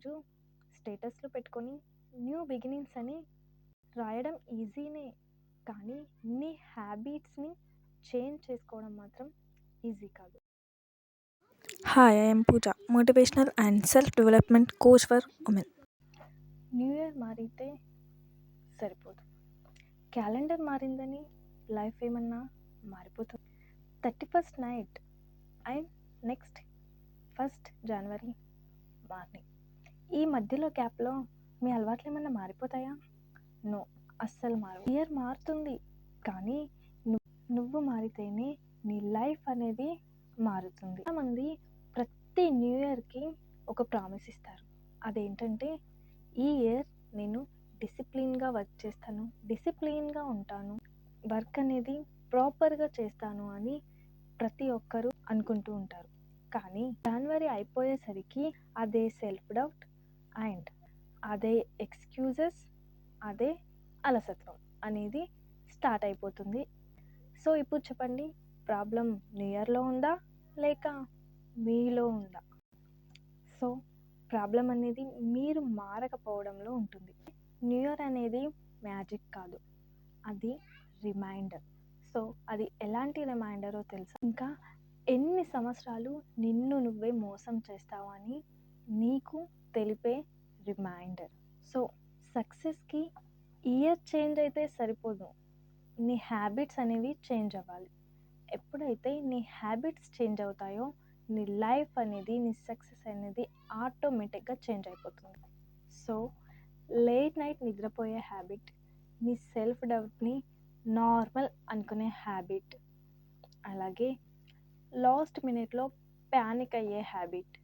రోజు స్టేటస్లో పెట్టుకొని న్యూ బిగినింగ్స్ అని రాయడం ఈజీనే. కానీ నీ హ్యాబిట్స్ని చేంజ్ చేసుకోవడం మాత్రం ఈజీ కాదు. Hi I'm Pooja motivational and self development coach for women new year మారితే సరిపోదు. క్యాలెండర్ మారిందని లైఫ్ ఏమన్నా మారిపోతుంది. Thirty first night and next first January morning. ఈ మధ్యలో గ్యాప్లో మీ అలవాట్లు ఏమన్నా మారిపోతాయా? నో అస్సలు మారు ఇయర్ మారుతుంది కానీ నువ్వు నువ్వు మారితేనే నీ లైఫ్ అనేది మారుతుంది. చాలామంది ప్రతి న్యూ ఇయర్కి ఒక ప్రామిస్ ఇస్తారు. అదేంటంటే ఈ ఇయర్ నేను డిసిప్లిన్గా వర్క్ చేస్తాను డిసిప్లిన్గా ఉంటాను వర్క్ అనేది ప్రాపర్గా చేస్తాను అని ప్రతి ఒక్కరూ అనుకుంటూ ఉంటారు. కానీ జనవరి అయిపోయేసరికి అదే సెల్ఫ్ డౌట్ అండ్ అదే ఎక్స్క్యూజెస్ అదే అలసత్వం అనేది స్టార్ట్ అయిపోతుంది. సో ఇప్పుడు చెప్పండి ప్రాబ్లం న్యూ ఇయర్లో ఉందా? లేక మీలో ఉందా? సో ప్రాబ్లం అనేది మీరు మారకపోవడంలో ఉంటుంది. న్యూ ఇయర్ అనేది మ్యాజిక్ కాదు. అది రిమైండర్. సో అది ఎలాంటి రిమైండరో తెలుసా? ఇంకా ఎన్ని సంవత్సరాలు నిన్ను నువ్వే మోసం చేస్తావు అని నీకు తెలిపే రిమైండర్ సో సక్సెస్కి ఇయర్ చేంజ్ అయితే సరిపోదు. నీ హ్యాబిట్స్ అనేవి చేంజ్ అవ్వాలి. ఎప్పుడైతే నీ హ్యాబిట్స్ చేంజ్ అవుతాయో నీ లైఫ్ అనేది నీ సక్సెస్ అనేది ఆటోమేటిక్గా చేంజ్ అయిపోతుంది. సో లేట్ నైట్ నిద్రపోయే హ్యాబిట్ నీ సెల్ఫ్ డౌట్ని నార్మల్ అనుకునే హ్యాబిట్ అలాగే లాస్ట్ మినిట్లో ప్యానిక్ అయ్యే హ్యాబిట్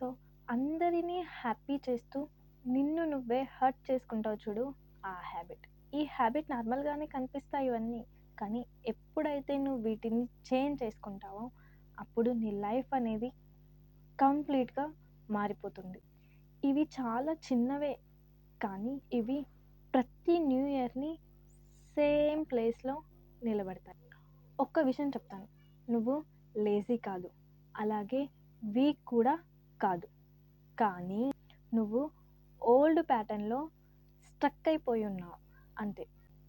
సో అందరినీ హ్యాపీ చేస్తూ నిన్ను నువ్వే హర్ట్ చేసుకుంటావు చూడు ఆ హ్యాబిట్. ఈ హ్యాబిట్ నార్మల్గానే కనిపిస్తాయి ఇవన్నీ కానీ ఎప్పుడైతే నువ్వు వీటిని చేంజ్ చేసుకుంటావో అప్పుడు నీ లైఫ్ అనేది కంప్లీట్గా మారిపోతుంది. ఇవి చాలా చిన్నవే కానీ ఇవి ప్రతి న్యూ ఇయర్ని సేమ్ ప్లేస్లో నిలబడతాయి. ఒక్క విషయం చెప్తాను నువ్వు లేజీ కాదు అలాగే వీక్ కూడా కాదు. కానీ నువ్వు ఓల్డ్ ప్యాటర్న్లో స్ట్రక్ అయిపోయి ఉన్నావు. అంతే.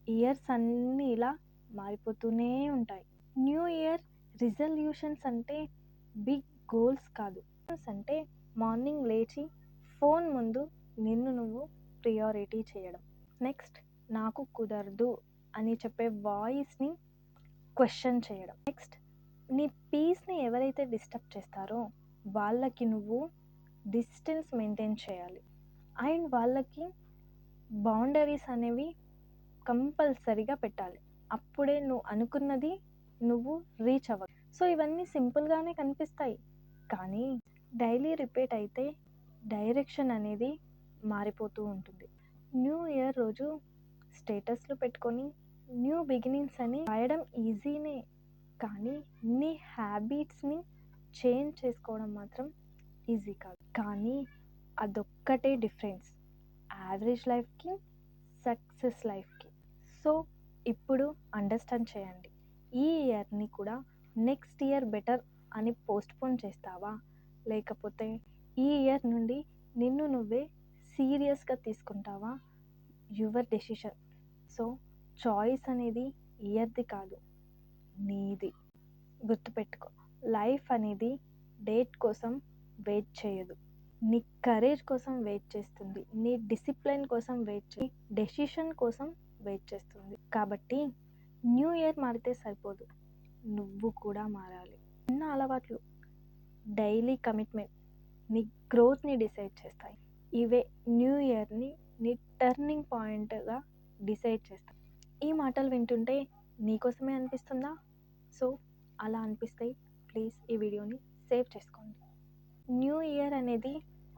ఇయర్స్ అన్నీ ఇలా మారిపోతూనే ఉంటాయి. న్యూ ఇయర్ రిజల్యూషన్స్ అంటే బిగ్ గోల్స్ కాదు. అంటే మార్నింగ్ లేచి ఫోన్ ముందు నిన్ను నువ్వు ప్రియారిటీ చేయడం. నెక్స్ట్ నాకు కుదరదు అని చెప్పే వాయిస్ని క్వశ్చన్ చేయడం. నెక్స్ట్ నీ పీస్ని ఎవరైతే డిస్టర్బ్ చేస్తారో వాళ్ళకి నువ్వు డిస్టెన్స్ మెయింటైన్ చేయాలి. అండ్ వాళ్ళకి బౌండరీస్ అనేవి కంపల్సరీగా పెట్టాలి. అప్పుడే నువ్వు అనుకున్నది నువ్వు రీచ్ అవ్వ. సో ఇవన్నీ సింపుల్గానే కనిపిస్తాయి. కానీ డైలీ రిపీట్ అయితే డైరెక్షన్ అనేది మారిపోతూ ఉంటుంది. న్యూ ఇయర్ రోజు స్టేటస్లో పెట్టుకొని న్యూ బిగినింగ్స్ అని రాయడం ఈజీనే. కానీ నీ హ్యాబిట్స్ని చేంజ్ చేసుకోవడం మాత్రం ఈజీ కాదు. కానీ అదొక్కటే డిఫరెన్స్. యావరేజ్ లైఫ్కి సక్సెస్ లైఫ్కి. సో ఇప్పుడు అండర్స్టాండ్ చేయండి. ఈ ఇయర్ని కూడా నెక్స్ట్ ఇయర్ బెటర్ అని పోస్ట్పోన్ చేస్తావా? లేకపోతే ఈ ఇయర్ నుండి నిన్ను నువ్వే సీరియస్గా తీసుకుంటావా? Your decision. సో చాయిస్ అనేది ఇయర్ది కాదు నీది. గుర్తుపెట్టుకో. లైఫ్ అనేది డేట్ కోసం వెయిట్ చేయదు. నీ కరేజ్ కోసం వెయిట్ చేస్తుంది. నీ డిసిప్లిన్ కోసం వెయిట్ చే డెసిషన్ కోసం వెయిట్ చేస్తుంది. కాబట్టి న్యూ ఇయర్ మారితే సరిపోదు. నువ్వు కూడా మారాలి. చిన్న అలవాట్లు డైలీ కమిట్మెంట్ నీ గ్రోత్ని డిసైడ్ చేస్తాయి. ఇవే న్యూ ఇయర్ని నీ టర్నింగ్ పాయింట్గా డిసైడ్ చేస్తాయి. ఈ మాటలు వింటుంటే నీకోసమే అనిపిస్తుందా? సో అలా అనిపిస్తాయి ప్లీజ్ ఈ వీడియోని సేవ్ చేసుకోండి. న్యూ ఇయర్ అనేది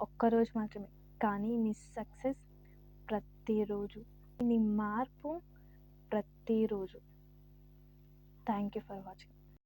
ఒక్కరోజు మాత్రమే కానీ నీ సక్సెస్ ప్రతిరోజు నీ మార్పు ప్రతిరోజు. Thank you for watching.